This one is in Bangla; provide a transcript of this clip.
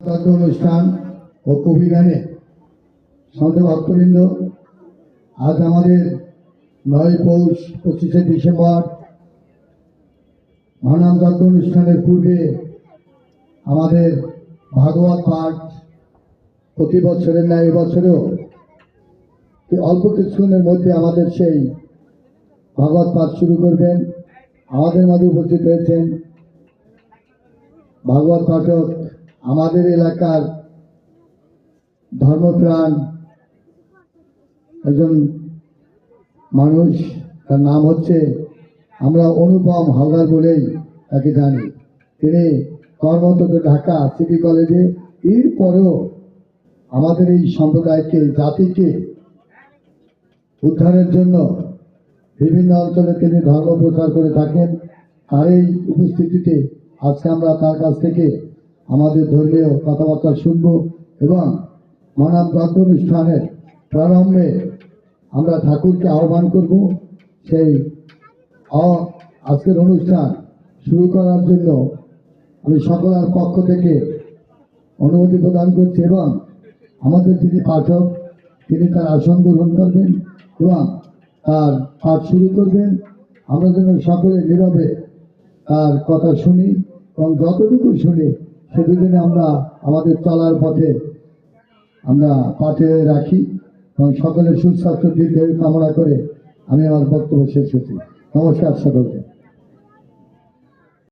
অনুষ্ঠান ও কবি গানে সন্ত ভক্তবৃন্দ, আজ আমাদের নয় পৌষ পঁচিশে ডিসেম্বর মহানাম তত্ত্ব অনুষ্ঠানের পূর্বে আমাদের ভাগবত পাঠ প্রতি বছরের ন্যায় এবছরেও অল্প কিছুক্ষণের মধ্যে আমাদের সেই ভাগবত পাঠ শুরু করবেন। আমাদের মাঝে উপস্থিত হয়েছেন ভাগবত পাঠক আমাদের এলাকার ধর্মপ্রাণ একজন মানুষ, তার নাম হচ্ছে, আমরা অনুপম হালদার বলেই তাকে জানি। তিনি কর্মরত ঢাকা সিটি কলেজে, এরপরেও আমাদের এই সম্প্রদায়কে, জাতিকে উদ্ধারের জন্য বিভিন্ন অঞ্চলে তিনি ধর্ম প্রচার করে থাকেন। তার এই উপস্থিতিতে আজকে আমরা তার কাছ থেকে আমাদের ধর্মীয় কথাবার্তা শুনব এবং তত্ত্ব অনুষ্ঠানের প্রারম্ভে আমরা ঠাকুরকে আহ্বান করব। সেই আজকের অনুষ্ঠান শুরু করার জন্য আমি সকলের পক্ষ থেকে অনুমতি প্রদান করছি এবং আমাদের যিনি পাঠক, তিনি তার আসন গ্রহণ করবেন এবং তার পাঠ শুরু করবেন। আমরা যেন সকলে নীরবে তার কথা শুনি এবং যতটুকু শুনি সেদিনে আমরা আমাদের চলার পথে আমরা পাঠে রাখি এবং সকলের সুস্বাস্থ্য, দীর্ঘায়ু কামনা করে আমি আমার বক্তব্য শেষ করছি। নমস্কার সকলকে।